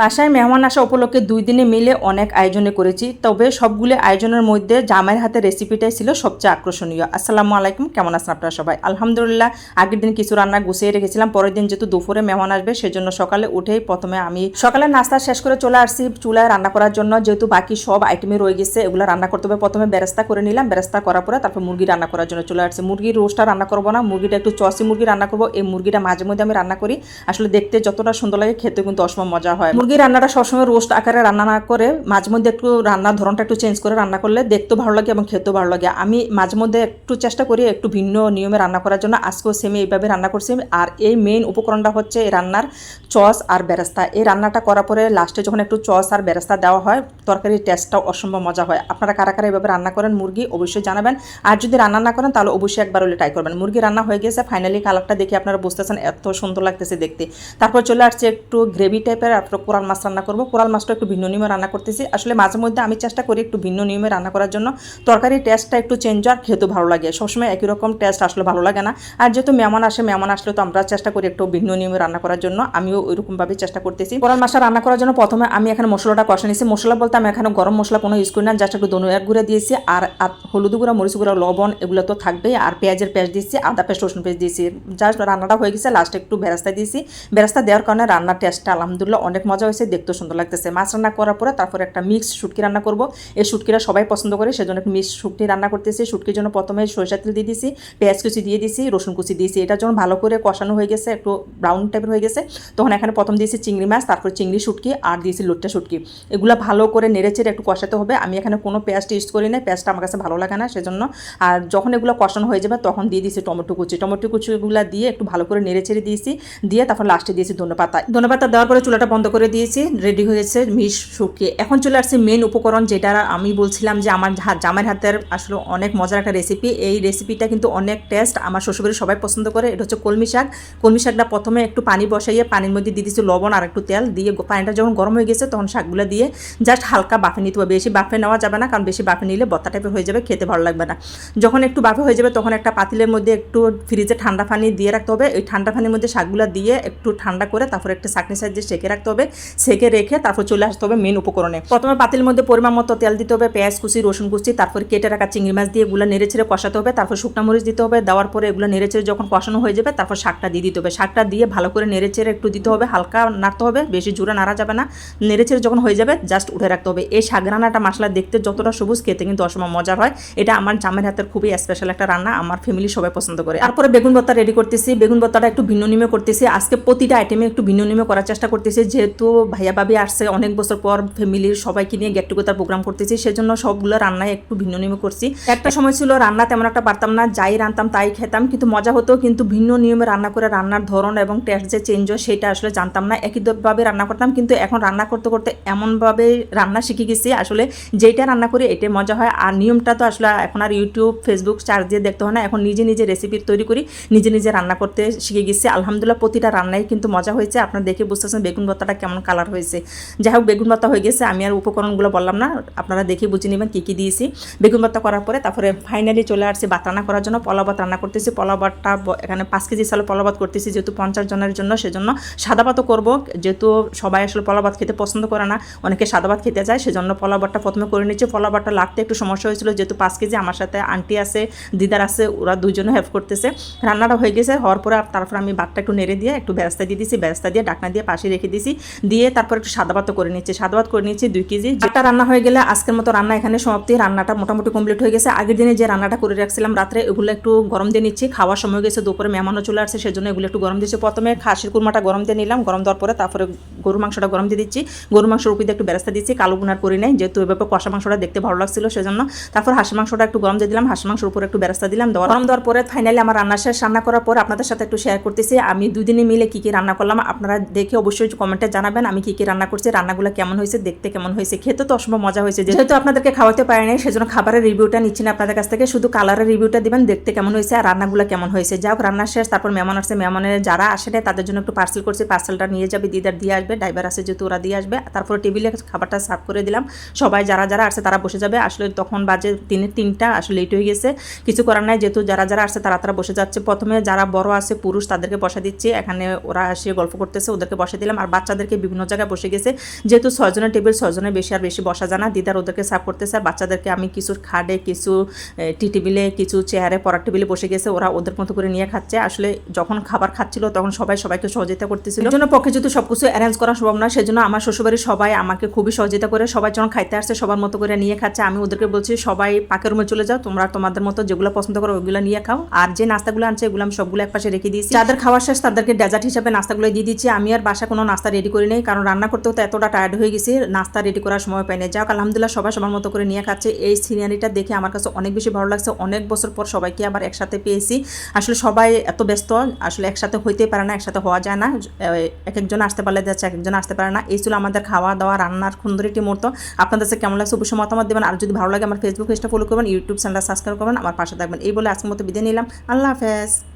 বাসায় মেহমান আসা উপলক্ষে দুই দিনে মিলে অনেক আয়োজনে করেছি, তবে সবগুলো আয়োজনের মধ্যে জামাইয়ের হাতে রেসিপিটাই ছিল সবচেয়ে আকর্ষণীয়। আসসালামু আলাইকুম, কেমন আছেন আপনারা সবাই? আলহামদুলিল্লাহ, আগের দিন কিছু রান্না গুছিয়ে রেখেছিলাম, পরের দিন যেহেতু দুপুরে মেহমান আসবে, সেজন্য সকালে উঠেই প্রথমে আমি সকালে নাস্তা শেষ করে চলে আসছি চুলায় রান্না করার জন্য, যেহেতু বাকি সব আইটেমই রয়ে গেছে, এগুলো রান্না করতে হবে। প্রথমে বেরেস্তা করে নিলাম বেরেস্তা করার পরে তারপর মুরগি রান্না করার জন্য চলে আসছে। মুরগির রোস্টটা রান্না করব না, মুরগিটা একটু চসি মুরগি রান্না করব, এই মুরগিটা মাঝে মধ্যে আমি রান্না করি। আসলে দেখতে যতটা সুন্দর লাগে, খেতে কিন্তু অসম মজা হয়। মুরগি রান্নাটা সবসময় রোস্ট আকারে রান্না না করে মাঝে মধ্যে একটু রান্নার ধরনটা একটু চেঞ্জ করে রান্না করলে দেখতেও ভালো লাগে এবং খেতেও ভালো লাগে। আমি মাঝে মধ্যে একটু চেষ্টা করি একটু ভিন্ন নিয়মে রান্না করার জন্য, আজকেও সেমি এইভাবে রান্না করছি আর এই মেইন উপকরণটা হচ্ছে এই রান্নার চস আর বেরেস্তা এই রান্নাটা করার পরে লাস্টে যখন একটু চস আর বেরেস্তা দেওয়া হয়, তরকারির টেস্টটাও অসম্ভব মজা হয়। আপনারা কারা কারা এভাবে রান্না করেন মুরগি অবশ্যই জানাবেন। আর যদি রান্না না করেন তাহলে অবশ্যই একবার হলে ট্রাই করবেন। মুরগি রান্না হয়ে গেছে ফাইনালি কালারটা দেখে আপনারা বুঝতেছেন, এত সুন্দর লাগতেছে দেখতে। তারপর চলে আসছে একটু গ্রেভি টাইপের কোরাল মাছ রান্না করব। কোরাল মাছটা একটু ভিন্ন নিয়মে রান্না করতেছি। আসলে মাঝে মধ্যে আমি চেষ্টা করি একটু ভিন্ন নিয়মে রান্না করার জন্য। তরকারি টেস্টটা একটু চেঞ্জ আর খেতেও ভালো লাগে। সবসময় একই রকম টেস্ট আসলে ভালো লাগে না। আর যেহেতু মেহমান আসে, মেহমান আসলে তো আমরা চেষ্টা করি একটু ভিন্ন নিয়মে রান্না করার জন্য। আমিও ওইরকমভাবে চেষ্টা করতেছি। কোরাল মাছটা রান্না করার জন্য প্রথমে আমি এখানে মশলাটা কষা নিয়েছি মশলা বলতে আমি এখানে গরম মশলা কোনো ইউজ করি না। জাস্ট একটু ধনিয়ার গুঁড়া দিয়েছি আর হলুদ গুঁড়া, মরিচ গুঁড়া, লবণ এগুলো তো থাকবেই। আর পেঁয়াজের পেঁয়াজ দিয়েছি, আদা পেস্ট, রসুন পেস্ট দিয়েছি। জাস্ট রান্নাটা হয়ে গেছে। লাস্টে একটু বেরাস্তা দিয়েছি। বেরাস্তা দেওয়ার কারণে রান্নার টেস্টটা আলহামদুলিল্লাহ অনেক মজা হয়েছে, দেখতেও সুন্দর লাগতেছে। মাছ রান্না করার পরে তারপর একটা মিক্স শুটকি রান্না করব। এই শুটকিটা সবাই পছন্দ করে, সেজন্য একটু মিক্স শুটকি রান্না করতেছি। শুটকির জন্য প্রথমে সরিষা তেল দিয়ে দিয়েছি পেঁয়াজ কুচি দিয়ে দিয়েছি রসুন কুচি দিয়েছি। এটা যখন ভালো করে কষানো হয়ে গেছে, একটু ব্রাউন টাইপের হয়ে গেছে, তখন এখানে প্রথম দিয়েছি চিংড়ি মাছ, তারপর চিংড়ি শুটকি, আর দিয়েছি লুটটা শুটকি। এগুলো ভালো করে নেড়েচেড়ে একটু কষাতে হবে। আমি এখানে কোনো পেঁয়াজটা ইউজ করি না পেঁয়াজটা আমার কাছে ভালো লাগে না, সেজন্য। আর যখন এগুলো কষানো হয়ে যাবে, তখন দিয়ে দিয়েছি টমেটো কুচি। টমেটো কুচিগুলো দিয়ে একটু ভালো করে নেড়েচেড়ে দিয়েছি, দিয়ে তারপর লাস্টে দিয়েছি ধনে পাতা ধনে পাতা দেওয়ার পরে চুলাটা বন্ধ করে দিয়েছি রেডি হয়ে গেছে মিশ শুকিয়ে এখন চলে আসছে মেন উপকরণ যেটা আমি বলছিলাম যে আমার জামাইয়ের হাতের আসলে অনেক মজার একটা রেসিপি এই রেসিপিটা কিন্তু অনেক টেস্ট আমার শ্বশুরবাড়ির সবাই পছন্দ করে। এটা হচ্ছে কলমি শাক। কলমি শাকটা প্রথমে একটু পানি বসাইয়ে পানির মধ্যে দিয়ে দিচ্ছি লবণ আর একটু তেল। দিয়ে পানিটা যখন গরম হয়ে গেছে তখন শাকগুলো দিয়ে জাস্ট হালকা বাফে নিতে হবে। বেশি বাফে নেওয়া যাবে না কারণ বেশি বাফে নিলে বত্তা টাইপের হয়ে যাবে, খেতে ভালো লাগবে না। যখন একটু বাফে হয়ে যাবে তখন একটা পাতিলের মধ্যে একটু ফ্রিজে ঠান্ডা পানি দিয়ে রাখতে হবে। ওই ঠান্ডা পানির মধ্যে শাকগুলো দিয়ে একটু ঠান্ডা করে তারপর একটা চাকনি সাইজে সেঁকে রাখতে হবে। সেকে রেখে তারপর চলে আসতে হবে মেন উপকরণে। প্রথমে পাতিলের মধ্যে পরিমাণ মতো তেল দিতে হবে, পেঁয়াজ কুচি, রসুন কুচি, তারপর কেটে রাখা চিংড়ি মাছ দিয়ে এগুলো নেড়ে ছেড়ে কষাতে হবে, তারপর শুকনা মরিচ দিতে হবে, দেওয়ার পরে এগুলো নেড়ে ছেড়ে যখন কষানো হয়ে যাবে তারপর শাকটা দিয়ে দিতে হবে। শাকটা দিয়ে ভালো করে নেড়ে ছেড়ে একটু দিতে হবে, হালকা নাড়তে হবে, বেশি জোরে নাড়া যাবে না। নেড়ে ছেড়ে যখন হয়ে যাবে জাস্ট উঠে রাখতে হবে। এই শাক রান্নাটা মশলা দেখতে যতটা সবুজ, খেতে কিন্তু অসময় মজার হয়। এটা আমার জামের হাতের খুবই স্পেশাল একটা রান্না, আমার ফ্যামিলি সবাই পছন্দ করে। তারপরে বেগুন ভর্তা রেডি করতেছি, বেগুন ভর্তাটা একটু ভিন্ন নিমে করতেছি। আজকে প্রতিটা আইটেমে একটু ভিন্ন নিমে করার চেষ্টা করতেছি, যেহেতু ভাইয়া ভাবি আসছে অনেক বছর পর ফ্যামিলির সবাইকে নিয়ে গেট টুগেদার প্রোগ্রাম করতেছি, সেজন্য সবগুলো রান্নায় একটু ভিন্ন নিয়মে করছি। একটা সময় ছিল রান্না তেমন একটা পারতাম না, যাই রান্তাম তাই খেতাম, কিন্তু মজা হতো, কিন্তু ভিন্ন নিয়মে রান্না করে রান্নার ধরন এবং টেস্ট যে চেঞ্জ হয়, সেটা আসলে জানতাম না। একই একইভাবে রান্না করতাম, কিন্তু এখন রান্না করতে করতে এমনভাবে রান্না শিখে গেছি, আসলে যেটা রান্না করি এটাই মজা হয়। আর নিয়মটা তো আসলে এখন আর ইউটিউব ফেসবুক চার্জ দিয়ে দেখতে হয় না, এখন নিজে নিজে রেসিপি তৈরি করি, নিজে নিজে রান্না করতে শিখে গেছি। আলহামদুলিল্লাহ, প্রতিটা রান্নাই কিন্তু মজা হয়েছে। আপনারা দেখে বুঝতেছেন বেগুন ভর্তাটা কেমন কালার হয়েছে। যাই হোক, বেগুন ভর্তা হয়ে গেছে। আমি আর উপকরণগুলো বললাম না, আপনারা দেখে বুঝে নেবেন কী কী দিয়েছি। বেগুন ভর্তা করার পরে তারপরে ফাইনালি চলে আসছি ভাত রান্না করার জন্য। পলাও ভাত রান্না করতেছি। পলাও ভাতটা এখানে পাঁচ কেজি চালে পলাও ভাত করতেছি যেহেতু পঞ্চাশ জনের জন্য, সেজন্য সাদা ভাতও করব। যেহেতু সবাই আসলে পলাও ভাত খেতে পছন্দ করে না, অনেকে সাদা ভাত খেতে চায়, সেজন্য পলাও ভাতটা প্রথমে করে নিচ্ছি। পলাও ভাতটা লাগতে একটু সমস্যা হয়েছিল, যেহেতু পাঁচ কেজি আমার সাথে আন্টি আছে, দিদার আছে, ওরা দুজনে হেল্প করতেছে। রান্নাটা হয়ে গেছে, হওয়ার পরে তারপর আমি ভাতটা একটু নেড়ে দিয়ে একটু ব্যবস্থা দিয়ে দিয়েছি ব্যবস্থা দিয়ে ডাকনা দিয়ে পাশে রেখে দিয়েছি দিয়ে তারপর একটু সাদা ভাতও করে নিচ্ছি। সাদা ভাত করে নিচ্ছি দুই কেজি। যেটা রান্না হয়ে গেলে আজকের মতো রান্না এখানে সমাপ্তি। রান্নাটা মোটামুটি কমপ্লিট হয়ে গেছে। আগের দিনে যে রান্নাটা করে রাখছিলাম রাত্রে, এগুলো একটু গরম দিয়ে নিচ্ছি। খাওয়ার সময় গেছে, দুপুরে মেহমানও চলে আসছে, সেজন্য এগুলো একটু গরম দিয়েছি। প্রথমে খাসির কুরমাটা গরম দিয়ে নিলাম। গরম দেওয়ার পরে তারপরে গরু মাংসটা গরম দিয়ে দিচ্ছি। গরু মাংসের উপরে একটু ব্যবস্থা দিচ্ছি। কালো গুনার করি নাই, যেহেতু এভাবে কষা মাংসটা দেখতে ভালো লাগছিল, সেজন্য তারপর হাঁসের মাংসটা একটু গরম দিয়ে দিলাম। হাঁসের মাংসের উপরে একটু ব্যবস্থা দিলাম। গরম দেওয়ার পরে ফাইনালি আমার রান্না শেষ। রান্না করার পর আপনাদের সাথে একটু শেয়ার করতেছি। আমি দুদিনে মিলে কী কী রান্না করলাম, আপনারা দেখে অবশ্যই কমেন্টে জানাবেন। আমি কী কী রান্না করছি, রান্নাগুলো কেমন হয়েছে, দেখতে কেমন হয়েছে, খেতে তো অসম্ভব মজা হয়েছে। যেহেতু আপনাদেরকে খাওয়াতে পারি নাই, সেজন্য খাবারের রিভিউটা নিচ্ছি না আপনাদের কাছ থেকে, শুধু কালারের রিভিউটা দিবেন, দেখতে কেমন হয়েছে আর রান্নাগুলো কেমন হয়েছে। যাই হোক, রান্না শেষ, তারপর মেহমান আসছে মেহমানের যারা আসে নাই, তাদের জন্য একটু পার্সেল করছি পার্সেলটা নিয়ে যাবে, দিদার দিয়ে আসবে ড্রাইভার আছে যেহেতু ওরা দিয়ে আসবে, তারপর টেবিলে খাবারটা সার্ভ করে দিলাম। সবাই যারা যারা আসছে তারা বসে যাবে, আসলে তখন বাজে তিনের তিনটা, আসলে লেট হয়ে গেছে, কিছু করার নাই, যেহেতু যারা যারা আসছে তারা তারা বসে যাচ্ছে। প্রথমে যারা বড় আছে, পুরুষ, তাদেরকে বসা দিচ্ছি, এখানে ওরা এসে গল্প করতেছে, ওদেরকে বসে দিলাম, আর বাচ্চাদেরকে বিভিন্ন জায়গায় বসে গেছে। যেহেতু ছয়জনের টেবিল, ছয়জনের বেশি আর বেশি বসা যায় না। দিদার ওদেরকে সার্ভ করতেছে। বাচ্চাদেরকে আমি কিছু খাটে, কিছু টি টেবিলে, কিছু চেয়ারে, পড়ার টেবিলে বসে গেছে। ওরা ওদের মতো করে নিয়ে খাচ্ছে। আসলে যখন খাবার খাচ্ছিল, তখন সবাই সবাইকে সহযোগিতা করতেছিল। জন্য পক্ষে যেহেতু সবকিছু অ্যারেঞ্জ করা সম্ভব না, সেজন্য আমার শ্বশুরবাড়ির সবাই আমাকে খুবই সহযোগিতা করে। সবাই যখন খাইতে আসছে, সবার মতো করে নিয়ে খাচ্ছে। আমি ওদেরকে বলছি, সবাই পাকের রুমে চলে যাও। তোমরা তোমাদের মতো যেগুলো পছন্দ করো ওইগুলো নিয়ে খাও। আর যে নাস্তাগুলো আনছে, এগুলো আমি সবগুলো একপাশে রেখে দিয়েছি। যাদের খাওয়া শেষ, তাদেরকে ডেজার্ট হিসাবে নাস্তাগুলো দিয়ে দিচ্ছি। আমি আর বাসা কোনো নাস্তা রেডি করি নেই, কারণ রান্না করতে তো এতটা টায়ার্ড হয়ে গেছি, নাস্তা রেডি করার সময় পাই না যাক, আলহামদুলিল্লাহ সবাই সবার মতো করে নিয়ে খাচ্ছে। এই সিনারিটা দেখে আমার কাছে অনেক বেশি ভালো লাগছে। অনেক বছর পর সবাইকে আবার একসাথে পেয়েছি। আসলে সবাই এত ব্যস্ত, আসলে একসাথে হইতেই পারে না, একসাথে হওয়া যায় না। এক একজন আসতে পারলে যাচ্ছে এক একজন আসতে পারে না। এই ছিল আমাদের খাওয়া দাওয়া রান্নার সুন্দর একটি মুহূর্ত। আপনাদের কাছে কেমন লাগছে অবশ্যই মতামত দেবেন। আর যদি ভালো লাগে আমার ফেসবুক পেজটা ফলো করবেন ইউটিউব চ্যানেলটা সাবস্ক্রাইব করবেন, আমার পাশে থাকবেন। এই বলে আজকের মতো বিদায় নিলাম। আল্লাহ হাফেজ।